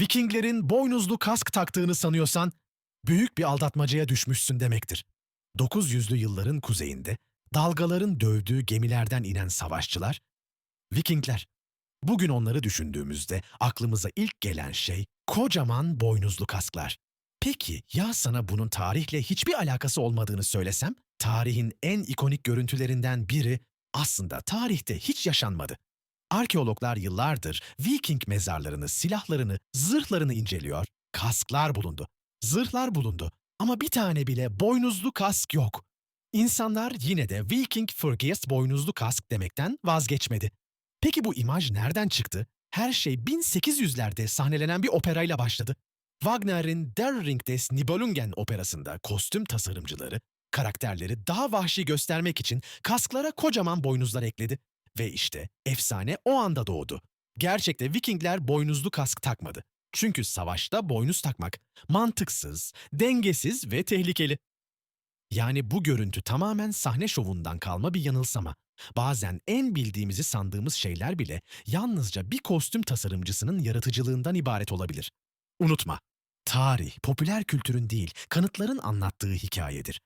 Vikinglerin boynuzlu kask taktığını sanıyorsan büyük bir aldatmacaya düşmüşsün demektir. 900'lü yılların kuzeyinde dalgaların dövdüğü gemilerden inen savaşçılar Vikingler. Bugün onları düşündüğümüzde aklımıza ilk gelen şey kocaman boynuzlu kasklar. Peki ya sana bunun tarihle hiçbir alakası olmadığını söylesem? Tarihin en ikonik görüntülerinden biri aslında tarihte hiç yaşanmadı. Arkeologlar yıllardır Viking mezarlarını, silahlarını, zırhlarını inceliyor. Kasklar bulundu. Zırhlar bulundu. Ama bir tane bile boynuzlu kask yok. İnsanlar yine de Viking Fergus boynuzlu kask demekten vazgeçmedi. Peki bu imaj nereden çıktı? Her şey 1800'lerde sahnelenen bir operayla başladı. Wagner'in Der Ring des Nibelungen operasında kostüm tasarımcıları karakterleri daha vahşi göstermek için kasklara kocaman boynuzlar ekledi. Ve işte efsane o anda doğdu. Gerçekte Vikingler boynuzlu kask takmadı. Çünkü savaşta boynuz takmak mantıksız, dengesiz ve tehlikeli. Yani bu görüntü tamamen sahne şovundan kalma bir yanılsama. Bazen en bildiğimizi sandığımız şeyler bile yalnızca bir kostüm tasarımcısının yaratıcılığından ibaret olabilir. Unutma, tarih popüler kültürün değil, kanıtların anlattığı hikayedir.